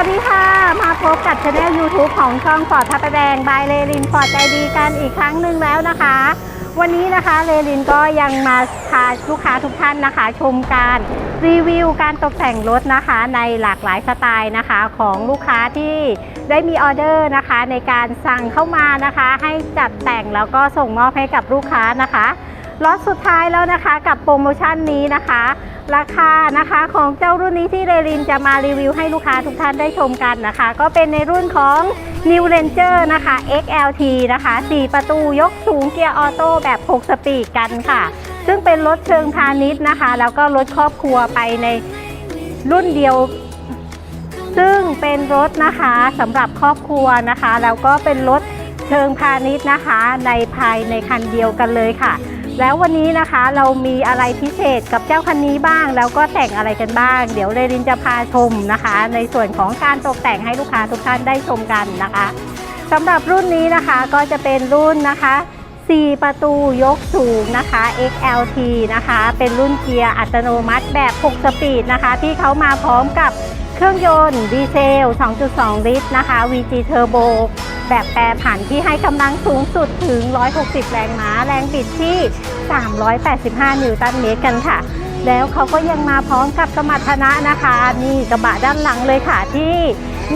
วัสดีค่ะ มาพบกับช anel YouTube ของช่องฟอร์ดทับแดงบายเลลินฟอร์ดใจดีกันอีกครั้งหนึ่งแล้วนะคะ วันนี้นะคะเลลินก็ยังมาพาลูกค้าทุกท่านนะคะ ชมการรีวิวการตกแต่งรถนะคะ ในหลากหลายสไตล์นะคะ ของลูกค้าที่ได้มีออเดอร์นะคะ ในการสั่งเข้ามานะคะ ให้จัดแต่งแล้วก็ส่งมอบให้กับลูกค้านะคะ ล็อตสุดท้ายแล้วนะคะกับโปรโมชั่นนี้นะคะ ราคานะคะของเจ้ารุ่นนี้ที่เรลินจะมารีวิวให้ลูกค้าทุกท่านได้ชมกันนะคะ ก็เป็นในรุ่นของ New Ranger นะคะ XLT นะคะ 4 ประตูยกสูงเกียร์ออโต้แบบ 6 สปีดกันค่ะ ซึ่งเป็นรถเชิงพาณิชย์นะคะ แล้วก็รถครอบครัวไปในรุ่นเดียว ซึ่งเป็นรถนะคะสำหรับครอบครัวนะคะ แล้วก็เป็นรถเชิงพาณิชย์นะคะ ในภายในคันเดียวกันเลยค่ะ แล้ววันนี้นะคะเรามีอะไรพิเศษกับเจ้าคันนี้บ้าง แล้วก็แต่งอะไรกันบ้าง เดี๋ยวเรรินจะพาชมนะคะ ในส่วนของการตกแต่งให้ลูกค้าทุกท่านได้ชมกันนะคะสำหรับรุ่นนี้นะคะก็จะเป็นรุ่นนะคะ 4 ประตูยกสูงนะคะ XLT นะคะ เป็นรุ่นเกียร์อัตโนมัติแบบ 6 สปีดนะคะ ที่เขามาพร้อมกับ เครื่องยนต์ดีเซล 2.2 ลิตรนะคะ VG Turbo แบบแปรผันที่ให้กำลังสูงสุดถึง 160 แรงม้า แรงบิดที่ 385 นิวตันเมตรกันค่ะ แล้วเขาก็ยังมาพร้อมกับสมรรถนะนะคะ นี่กระบะด้านหลังเลยค่ะที่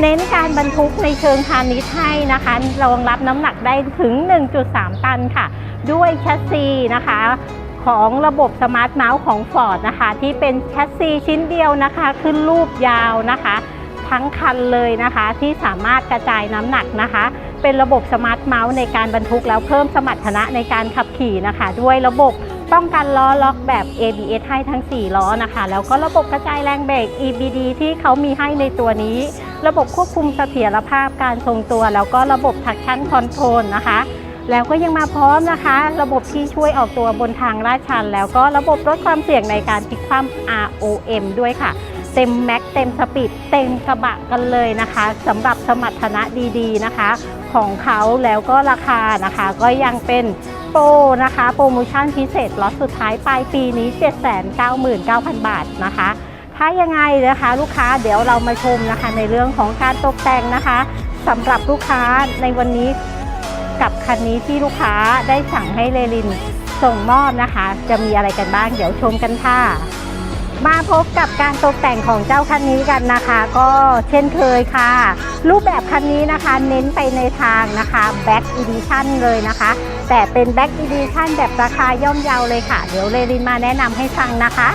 เน้นการบรรทุกในเชิงพาณิชย์ให้นะคะรองรับน้ำหนักได้ถึง 1.3 ตันค่ะ ด้วยแชสซีนะคะ ของระบบสมาร์ทเมาส์ของ Ford นะคะ ที่เป็นแชสซีชิ้นเดียวนะคะ ขึ้นรูปยาวนะคะ ทั้งคันเลยนะคะ ที่สามารถกระจายน้ำหนักนะคะ เป็นระบบสมาร์ทเมาส์ในการบรรทุกแล้วเพิ่มสมรรถนะในการขับขี่นะคะ ด้วยระบบป้องกันล้อล็อกแบบ ABS ให้ทั้ง 4 ล้อนะคะ แล้วก็ระบบกระจายแรงเบรก EBD ที่เขามีให้ในตัวนี้ ระบบควบคุมเสถียรภาพการทรงตัว แล้วก็ระบบ traction control นะคะ แล้วก็ยังมาพร้อมนะคะ ระบบที่ช่วยออกตัวบนทางลาดชัน แล้วก็ระบบลดความเสี่ยงในการพลิกคว่ำ ROM ด้วยค่ะ เต็มแม็กเต็มสปีดเต็มกระบะกันเลยนะคะสำหรับสมรรถนะดีๆนะคะ ของเขาแล้วก็ราคานะคะ ก็ยังเป็นโปรนะคะ โปรโมชั่นพิเศษล็อตสุดท้ายปลายปีนี้ 799,000 บาทนะคะถ้ายังไงนะคะลูกค้าเดี๋ยวเรามาชมนะคะในเรื่องของการตกแต่งนะคะสำหรับลูกค้าในวันนี้ กับคันนี้ที่ลูกค้าได้สั่งให้เลลินส่งมอบนะคะ จะมีอะไรกันบ้างเดี๋ยวชมกันค่ะ มาพบกับการตกแต่งของเจ้าคันนี้กันนะคะ ก็เช่นเคยค่ะ รูปแบบคันนี้นะคะเน้นไปในทางนะคะ Back Edition เลยนะคะ แต่เป็น Back Edition แบบราคาย่อมเยาเลยค่ะ เดี๋ยวเรลินมาแนะนำให้ฟังนะคะ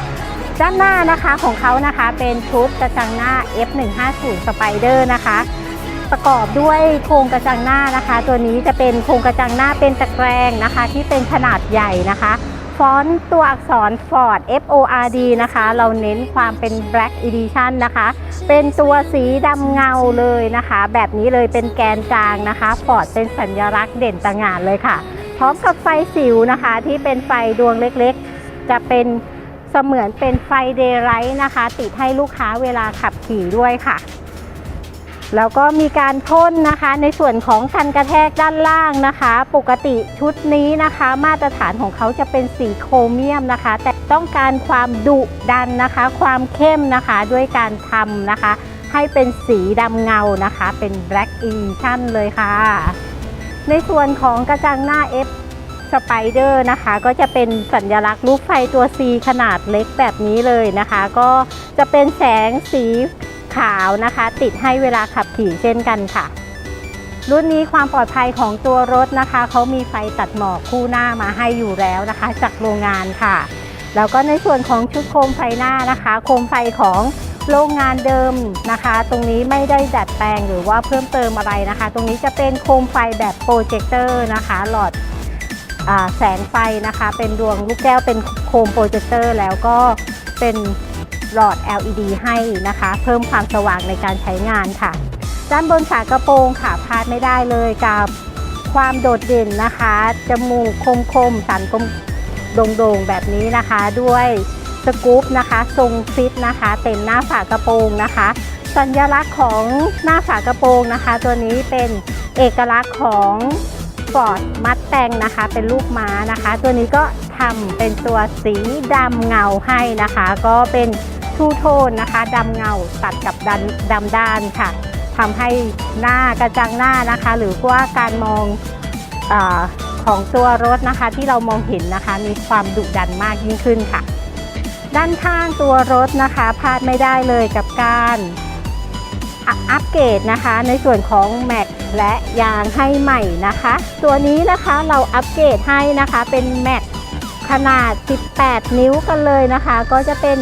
ด้านหน้านะคะของเขานะคะเป็นชุดกระจังหน้า F150 Spider นะคะ ประกอบด้วยโครงกระจังหน้านะคะ ตัวนี้จะเป็นโครงกระจังหน้าเป็นตะแกรงนะคะ ที่เป็นขนาดใหญ่นะคะฟอนต์ตัวอักษร Ford F O R D นะคะ เราเน้นความเป็น Black Edition นะคะ เป็นตัวสีดำเงาเลยนะคะ แบบนี้เลยเป็นแกนกลางนะคะ Ford เป็นสัญลักษณ์เด่นต่างานเลยค่ะ พร้อมกับไฟสิวนะคะ ที่เป็นไฟดวงเล็กๆ จะเป็นเสมือนเป็นไฟเดย์ไ g ท์นะคะ ติดให้ลูกค้าเวลาขับขี่ด้วยค่ะ แล้วก็มีการพ่นนะคะในส่วนของกันกระแทกด้านล่างนะคะ ปกติชุดนี้นะคะ มาตรฐานของเขาจะเป็นสีโครเมียมนะคะ แต่ต้องการความดุดันนะคะ ความเข้มนะคะด้วยการทำนะคะ ให้เป็นสีดำเงานะคะ เป็น Black Edition เลยค่ะ ในส่วนของกระจังหน้า F Spider นะคะก็จะเป็นสัญลักษณ์รูปไฟตัว C ขนาดเล็กแบบนี้เลยนะคะ ก็จะเป็นแสงสี ขาวนะคะ ติดให้เวลาขับขี่เช่นกันค่ะ รุ่นนี้ความปลอดภัยของตัวรถนะคะเขามีไฟตัดหมอกคู่หน้ามาให้อยู่แล้วนะคะ จากโรงงานค่ะ แล้วก็ในส่วนของชุดโคมไฟหน้านะคะ โคมไฟของโรงงานเดิมนะคะ ตรงนี้ไม่ได้ดัดแปลงหรือว่าเพิ่มเติมอะไรนะคะ ตรงนี้จะเป็นโคมไฟแบบโปรเจคเตอร์นะคะ หลอดอแสงไฟนะคะ เป็นดวงลูกแก้วเป็นโคมโปรเจคเตอร์แล้วก็เป็น หลอด LED ให้นะคะ เพิ่มความสว่างในการใช้งานค่ะ ด้านบนฝากระโปรงค่ะพลาดไม่ได้เลยกับความโดดเด่นนะคะ จมูกคมๆสันกลมโด่งๆแบบนี้นะคะ ด้วยสกู๊ปนะคะทรงฟิตนะคะเต็มหน้าฝากระโปรงนะคะ สัญลักษณ์ของหน้าฝากระโปรงนะคะ ตัวนี้เป็นเอกลักษณ์ของฟอร์ดมัดแตงนะคะ เป็นลูกม้านะคะ ตัวนี้ก็ทำเป็นตัวสีดำเงาให้นะคะ ก็เป็น ทูโทนนะคะดำเงาตัดกับดำดำด้านค่ะทำให้หน้ากระจังหน้านะคะ หรือว่าการมองอของตัวรถนะคะ ที่เรามองเห็นนะคะ มีความดุดันมากยิ่งขึ้นค่ะ ด้านข้างตัวรถนะคะพลาดไม่ได้เลยกับการอัพอัปเกรดนะคะ ในส่วนของแม็กและยางให้ใหม่นะคะ ตัวนี้นะคะเราอัปเกรดให้นะคะเป็นแม็กขนาด 18 นิ้วกันเลยนะคะ ก็จะเป็น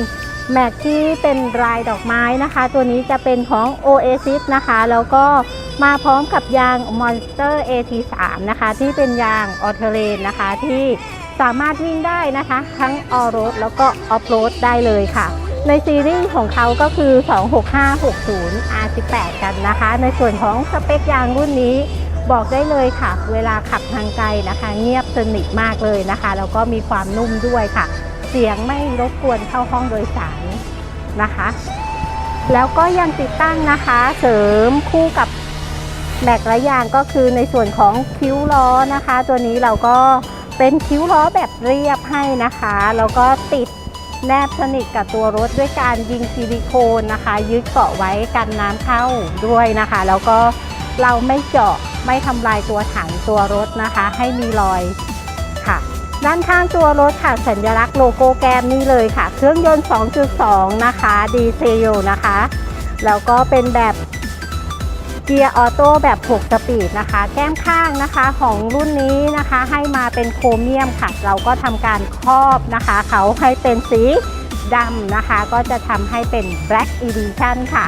แม็กที่เป็นลายดอกไม้นะคะ ตัวนี้จะเป็นของ Oasis นะคะ แล้วก็มาพร้อมกับยาง Monster AT3 นะคะ ที่เป็นยางออเทเลนนะคะ ที่สามารถวิ่งได้นะคะ ทั้งออโรดแล้วก็ออฟโรดได้เลยค่ะ ในซีรีส์ของเขาก็คือ 26560 R18 กันนะคะ ในส่วนของสเปคยางรุ่นนี้บอกได้เลยค่ะ เวลาขับทางไกลนะคะ เงียบสนิทมากเลยนะคะ แล้วก็มีความนุ่มด้วยค่ะ เสียงไม่รบกวนเข้าห้องโดยสารนะคะ แล้วก็ยังติดตั้งนะคะ เสริมคู่กับแม็กและยางก็คือในส่วนของคิ้วล้อนะคะ ตัวนี้เราก็เป็นคิ้วล้อแบบเรียบให้นะคะ แล้วก็ติดแนบสนิทกับตัวรถด้วยการยิงซิลิโคนนะคะ ยึดเกาะไว้กันน้ำเข้าด้วยนะคะ แล้วก็เราไม่เจาะไม่ทำลายตัวถังตัวรถนะคะ ให้มีรอย ด้านข้างตัวรถค่ะสัญลักษณ์โลโก้แกมนี่เลยค่ะ เครื่องยนต์ 2.2 นะคะ ดีเซลนะคะ แล้วก็เป็นแบบเกียร์ออโต้แบบ 6 สปีดนะคะ แก้มข้างนะคะของรุ่นนี้นะคะให้มาเป็นโครเมียมค่ะ เราก็ทำการครอบนะคะ เขาให้เป็นสีดำนะคะ ก็จะทำให้เป็น Black Edition ค่ะ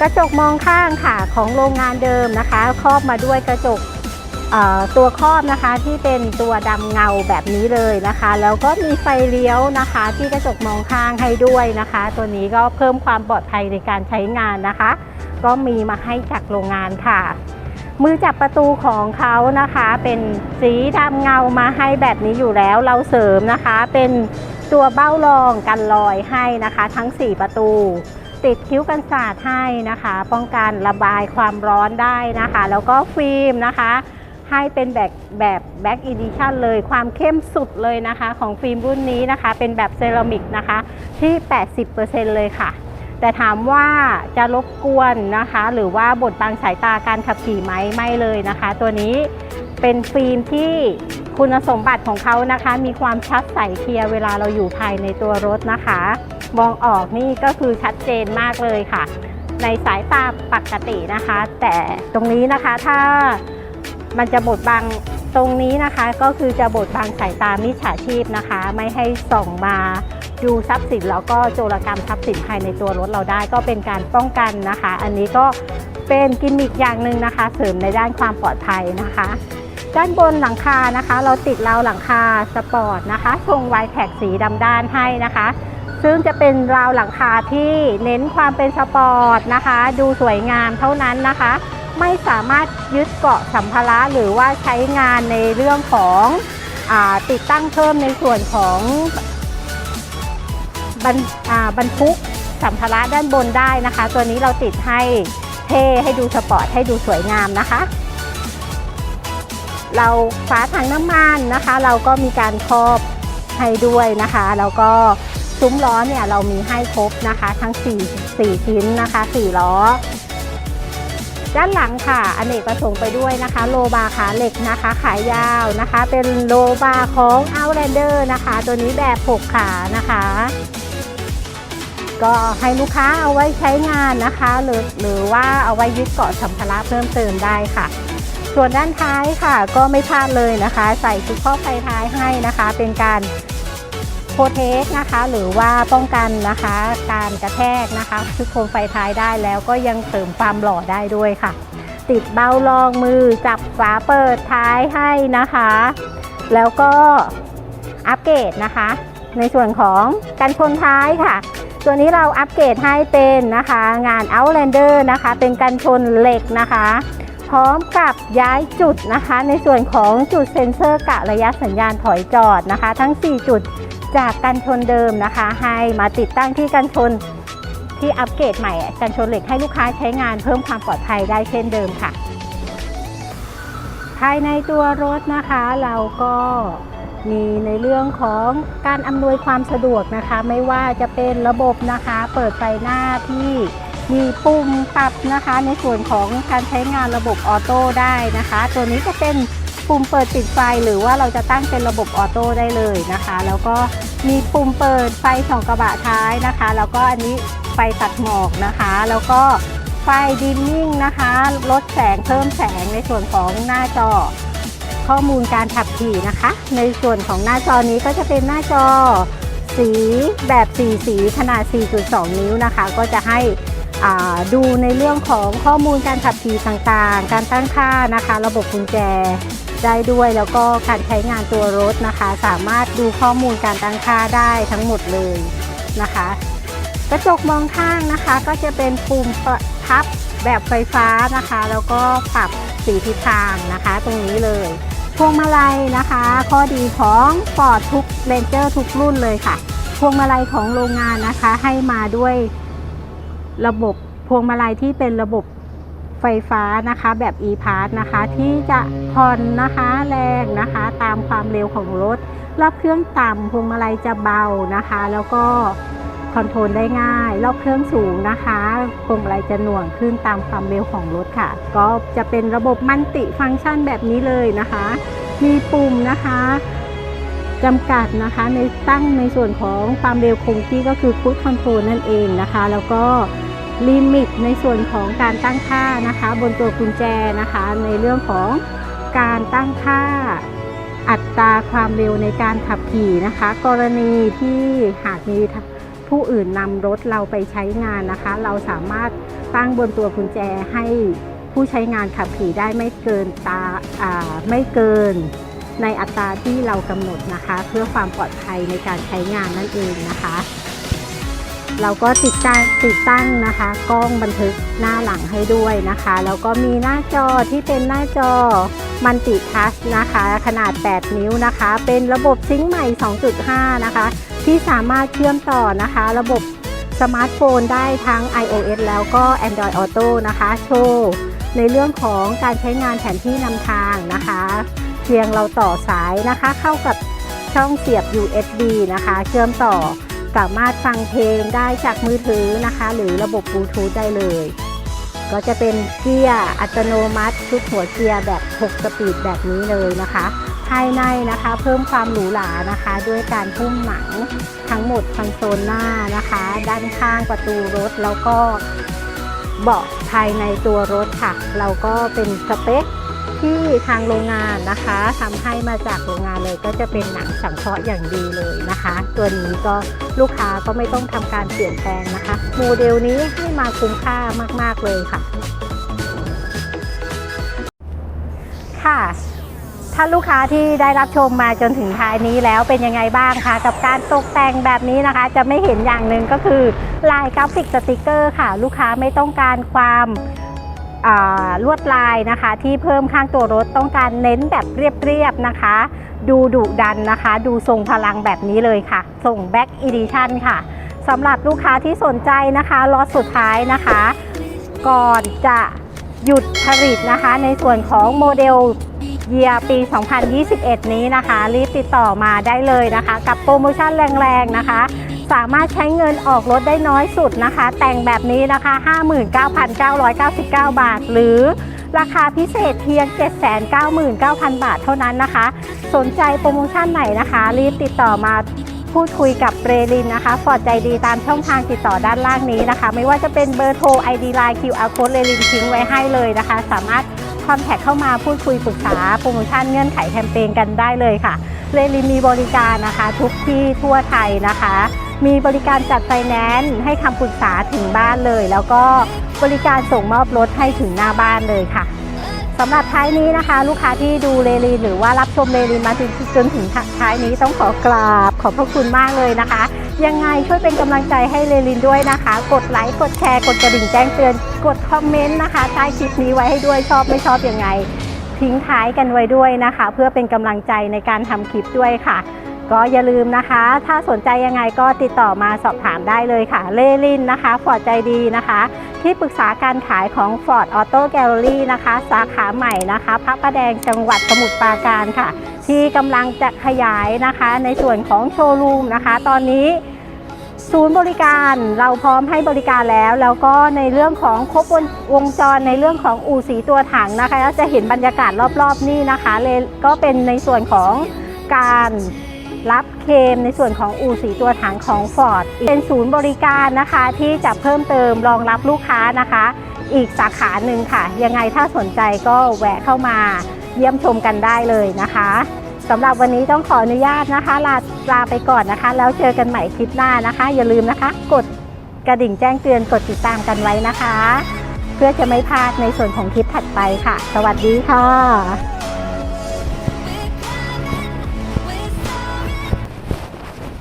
กระจกมองข้างค่ะของโรงงานเดิมนะคะ ครอบมาด้วยกระจก ตัวครอบนะคะที่เป็นตัวดำเงาแบบนี้เลยนะคะ แล้วก็มีไฟเลี้ยวนะคะ ที่กระจกมองข้างให้ด้วยนะคะ ตัวนี้ก็เพิ่มความปลอดภัยในการใช้งานนะคะ ก็มีมาให้จากโรงงานค่ะ มือจับประตูของเขานะคะ เป็นสีดำเงามาให้แบบนี้อยู่แล้วเราเสริมนะคะ เป็นตัวเบ้ารองกันรอยให้นะคะ ทั้ง 4 ประตูติดคิ้วกันสาดให้นะคะ ป้องกันระบายความร้อนได้นะคะ แล้วก็ฟิล์มนะคะ ให้เป็นแบบแบบแบ็กอีดิชันเลยความเข้มสุดเลยนะคะ ของฟิล์มรุ่นนี้นะคะ เป็นแบบเซรามิกนะคะที่ 80%เลยค่ะ แต่ถามว่าจะรบกวนนะคะ หรือว่าบดบังสายตาการขับขี่ไหมไม่เลยนะคะ ตัวนี้เป็นฟิล์มที่คุณสมบัติของเขานะคะ มีความชัดใสเคลียร์เวลาเราอยู่ภายในตัวรถนะคะ มองออกนี่ก็คือชัดเจนมากเลยค่ะ ในสายตาปกตินะคะ แต่ตรงนี้นะคะถ้า มันจะบดบังตรงนี้นะคะ ก็คือจะบดบังสายตามิจฉาชีพนะคะ ไม่ให้ส่องมาดูทรัพย์สินแล้วก็โจรกรรมทรัพย์สินภายในตัวรถเราได้ ก็เป็นการป้องกันนะคะ อันนี้ก็เป็นกิมมิคอย่างหนึ่งนะคะ เสริมในด้านความปลอดภัยนะคะ ด้านบนหลังคานะคะ เราติดราวหลังคาสปอร์ตนะคะทรงไวแท็กสีดำด้านให้นะคะซึ่งจะเป็นราวหลังคาที่เน้นความเป็นสปอร์ตนะคะ ดูสวยงามเท่านั้นนะคะ ไม่สามารถยึดเกาะสัมภาระหรือว่าใช้งานในเรื่องของอติดตั้งเพิ่มในส่วนของบรรบรรทุกสัมภาระด้านบนได้นะคะ ตัวนี้เราติดให้เท่ให้ดูสปอร์ตให้ดูสวยงามนะคะ เราฝาถังน้ำมันนะคะ เราก็มีการครอบให้ด้วยนะคะ แล้วก็ซุ้มล้อเนี่ยเรามีให้ครบนะคะ ทั้ง 4 4ชิ้นนะคะ4ล้อ ด้านหลังค่ะอเนกประสงค์ไปด้วยนะคะ โลบาขาเหล็กนะคะขายาวนะคะ เป็นโลบาของ Outlander นะคะ ตัวนี้แบบ 6 ขานะคะ ก็ให้ลูกค้าเอาไว้ใช้งานนะคะ หรือหรือว่าเอาไว้ยึดเกาะสัมภาระเพิ่มเติมได้ค่ะ ส่วนด้านท้ายค่ะ ก็ไม่พลาดเลยนะคะ ใส่ชุดข้อไฟท้ายให้นะคะ เป็นการ ปรเทคนะคะ หรือว่าป้องกันนะคะ การกระแทกนะคะชุดโคมไฟท้ายได้แล้วก็ยังเสริมความหล่อได้ด้วยค่ะ ติดเบ้ารองมือจับฝาเปิดท้ายให้นะคะ แล้วก็อัปเกรดนะคะ ในส่วนของกันชนท้ายค่ะ ตัวนี้เราอัปเกรดให้เป็นนะคะ งาน Outlander นะคะ เป็นกันชนเหล็กนะคะพร้อมกับย้ายจุดนะคะ ในส่วนของจุดเซ็นเซอร์กะระยะสัญญาณถอยจอดนะคะ ทั้ง 4 จุด จากกันชนเดิมนะคะ ให้มาติดตั้งที่กันชนที่อัปเกรดใหม่กันชนเหล็กให้ลูกค้าใช้งานเพิ่มความปลอดภัยได้เช่นเดิมค่ะ ภายในตัวรถนะคะเราก็มีในเรื่องของการอำนวยความสะดวกนะคะ ไม่ว่าจะเป็นระบบนะคะ เปิดไฟหน้าที่มีปุ่มปรับนะคะ ในส่วนของการใช้งานระบบออโต้ได้นะคะ ตัวนี้จะเป็น ปุ่มเปิดปิดไฟหรือว่าเราจะตั้งเป็นระบบออโต้ได้เลยนะคะ แล้วก็มีปุ่มเปิดไฟสองกระบะท้ายนะคะ แล้วก็อันนี้ไฟตัดหมอกนะคะ แล้วก็ไฟดิมมิ่งนะคะลดแสงเพิ่มแสงในส่วนของหน้าจอ ข้อมูลการขับขี่นะคะ ในส่วนของหน้าจอนี้ก็จะเป็นหน้าจอสีแบบสีสีขนาด 4.2 นิ้วนะคะ ก็จะให้อ่าดูในเรื่องของข้อมูลการขับขี่ต่างๆ การตั้งค่านะคะ ระบบกุญแจ ได้ด้วย แล้วก็การใช้งานตัวรถนะคะ สามารถดูข้อมูลการตั้งค่าได้ทั้งหมดเลยนะคะ กระจกมองข้างนะคะ ก็จะเป็นปุ่มประทับแบบไฟฟ้านะคะ แล้วก็ปรับสีทิศทางนะคะ ตรงนี้เลยพวงมาลัยนะคะ ข้อดีของฟอร์ดทุกเรนเจอร์ทุกรุ่นเลยค่ะ พวงมาลัยของโรงงานนะคะให้มาด้วยระบบพวงมาลัยที่เป็นระบบ ไฟฟ้านะคะแบบ e-pass นะคะ ที่จะผ่อนนะคะแรงนะคะ ตามความเร็วของรถ รอบเครื่องต่ำพวงมาลัยจะเบานะคะ แล้วก็คอนโทรลได้ง่าย รอบเครื่องสูงนะคะพวงมาลัยจะหน่วงขึ้นตามความเร็วของรถค่ะ ก็จะเป็นระบบมัลติฟังก์ชันแบบนี้เลยนะคะ มีปุ่มนะคะจำกัดนะคะในตั้งในส่วนของความเร็วคงที่ก็คือคูดคอนโทรลนั่นเองนะคะ แล้วก็ ลิมิตในส่วนของการตั้งค่านะคะ บนตัวกุญแจนะคะ ในเรื่องของการตั้งค่าอัตราความเร็วในการขับขี่นะคะ กรณีที่หากมีผู้อื่นนำรถเราไปใช้งานนะคะ เราสามารถตั้งบนตัวกุญแจให้ผู้ใช้งานขับขี่ได้ไม่เกินตาไม่เกิน ในอัตราที่เรากำหนดนะคะ เพื่อความปลอดภัยในการใช้งานนั่นเองนะคะ เราก็ติดตั้งติดตั้งนะคะ กล้องบันทึกหน้าหลังให้ด้วยนะคะ แล้วก็มีหน้าจอที่เป็นหน้าจอมัลติทัชนะคะ ขนาด 8 นิ้วนะคะ เป็นระบบซิงค์ใหม่ 2.5 นะคะ ที่สามารถเชื่อมต่อนะคะ ระบบสมาร์ทโฟนได้ทั้ง iOS แล้วก็ Android Auto นะคะ โชว์ในเรื่องของการใช้งานแผนที่นำทางนะคะ เพียงเราต่อสายนะคะ เข้ากับช่องเสียบ USB นะคะ เชื่อมต่อ สามารถฟังเพลงได้จากมือถือนะคะ หรือระบบบลูทูธได้เลย ก็จะเป็นเกียร์อัตโนมัติ ชุดหัวเกียร์แบบ 6 สปีดแบบนี้เลยนะคะ ภายในนะคะเพิ่มความหรูหรานะคะ ด้วยการพุ่มหนังทั้งหมดคอนโซลหน้านะคะ ด้านข้างประตูรถแล้วก็เบาะภายในตัวรถค่ะ เราก็เป็นสเปค ที่ทางโรงงานนะคะทำให้มาจากโรงงานเลยก็จะเป็นหนังสังเคราะห์อย่างดีเลยนะคะ ตัวนี้ก็ลูกค้าก็ไม่ต้องทำการเปลี่ยนแปลงนะคะ โมเดลนี้ให้มาคุ้มค่ามาก ๆเลยค่ะ ค่ะถ้าลูกค้าที่ได้รับชมมาจนถึงท้ายนี้แล้วเป็นยังไงบ้างคะกับการตกแต่งแบบนี้นะคะ จะไม่เห็นอย่างหนึ่งก็คือลายกราฟิกสติกเกอร์ค่ะ ลูกค้าไม่ต้องการความ ลวดลายนะคะที่เพิ่มข้างตัวรถต้องการเน้นแบบเรียบๆนะคะ ดูดุดันนะคะ ดูทรงพลังแบบนี้เลยค่ะ ส่ง Back Edition ค่ะสำหรับลูกค้าที่สนใจนะคะล็อตสุดท้ายนะคะ ก่อนจะหยุดผลิตนะคะ ในส่วนของโมเดลเยียปี 2021 นี้นะคะ รีบติดต่อมาได้เลยนะคะ กับโปรโมชั่นแรงๆนะคะ สามารถใช้เงินออกรถได้น้อยสุดนะคะ แต่งแบบนี้นะคะ 59,999 บาท หรือราคาพิเศษเพียง 799,000 บาทเท่านั้นนะคะ สนใจโปรโมชั่นไหนนะคะ รีบติดต่อมาพูดคุยกับเรลินนะคะฟอร์ดใจดีตามช่องทางติดต่อด้านล่างนี้นะคะ ไม่ว่าจะเป็นเบอร์โทร ID Line QR Code เรลินทิ้งไว้ให้เลยนะคะ สามารถคอนแทคเข้ามาพูดคุยปรึกษาโปรโมชั่นเงื่อนไขแคมเปญกันได้เลยค่ะ เรลินมีบริการนะคะ ทุกที่ทั่วไทยนะคะ มีบริการจัดไฟแนนซ์ให้คำปรึกษาถึงบ้านเลย แล้วก็บริการส่งมอบรถให้ถึงหน้าบ้านเลยค่ะสำหรับท้ายนี้นะคะ ลูกค้าที่ดูเรลีนหรือว่ารับชมเรลีนมาจนจนถึงท้ายนี้ต้องขอกราบขอบพระคุณมากเลยนะคะ ยังไงช่วยเป็นกำลังใจให้เรลินด้วยนะคะ กดไลค์กดแชร์กดกระดิ่งแจ้งเตือน กดคอมเมนต์นะคะใต้คลิปนี้ไว้ให้ด้วยชอบไม่ชอบยังไง ทิ้งท้ายกันไว้ด้วยนะคะ เพื่อเป็นกำลังใจในการทำคลิปด้วยค่ะ ก็อย่าลืมนะคะ ถ้าสนใจยังไงก็ติดต่อมาสอบถามได้เลยค่ะ เลลินนะคะฟอร์ดใจดีนะคะ ที่ปรึกษาการขายของ Ford Auto Gallery นะคะ สาขาใหม่นะคะพระประแดงจังหวัดสมุทรปราการค่ะ ที่กำลังจะขยายนะคะ ในส่วนของโชว์รูมนะคะ ตอนนี้ศูนย์บริการเราพร้อมให้บริการแล้ว แล้วก็ในเรื่องของครบวงวงจรในเรื่องของอู่สีตัวถังนะคะจะเห็นบรรยากาศรอบๆนี่นะคะเลยก็เป็นในส่วนของการ รับเคมในส่วนของอู่สีตัวถังของ Ford เป็นศูนย์บริการนะคะ ที่จะเพิ่มเติมรองรับลูกค้านะคะ อีกสาขาหนึ่งค่ะ ยังไงถ้าสนใจก็แวะเข้ามาเยี่ยมชมกันได้เลยนะคะสำหรับวันนี้ต้องขออนุญาตนะคะ ลาลาไปก่อนนะคะ แล้วเจอกันใหม่คลิปหน้านะคะ อย่าลืมนะคะ กดกระดิ่งแจ้งเตือนกดติดตามกันไว้นะคะ เพื่อจะไม่พลาดในส่วนของคลิปถัดไปค่ะ สวัสดีค่ะ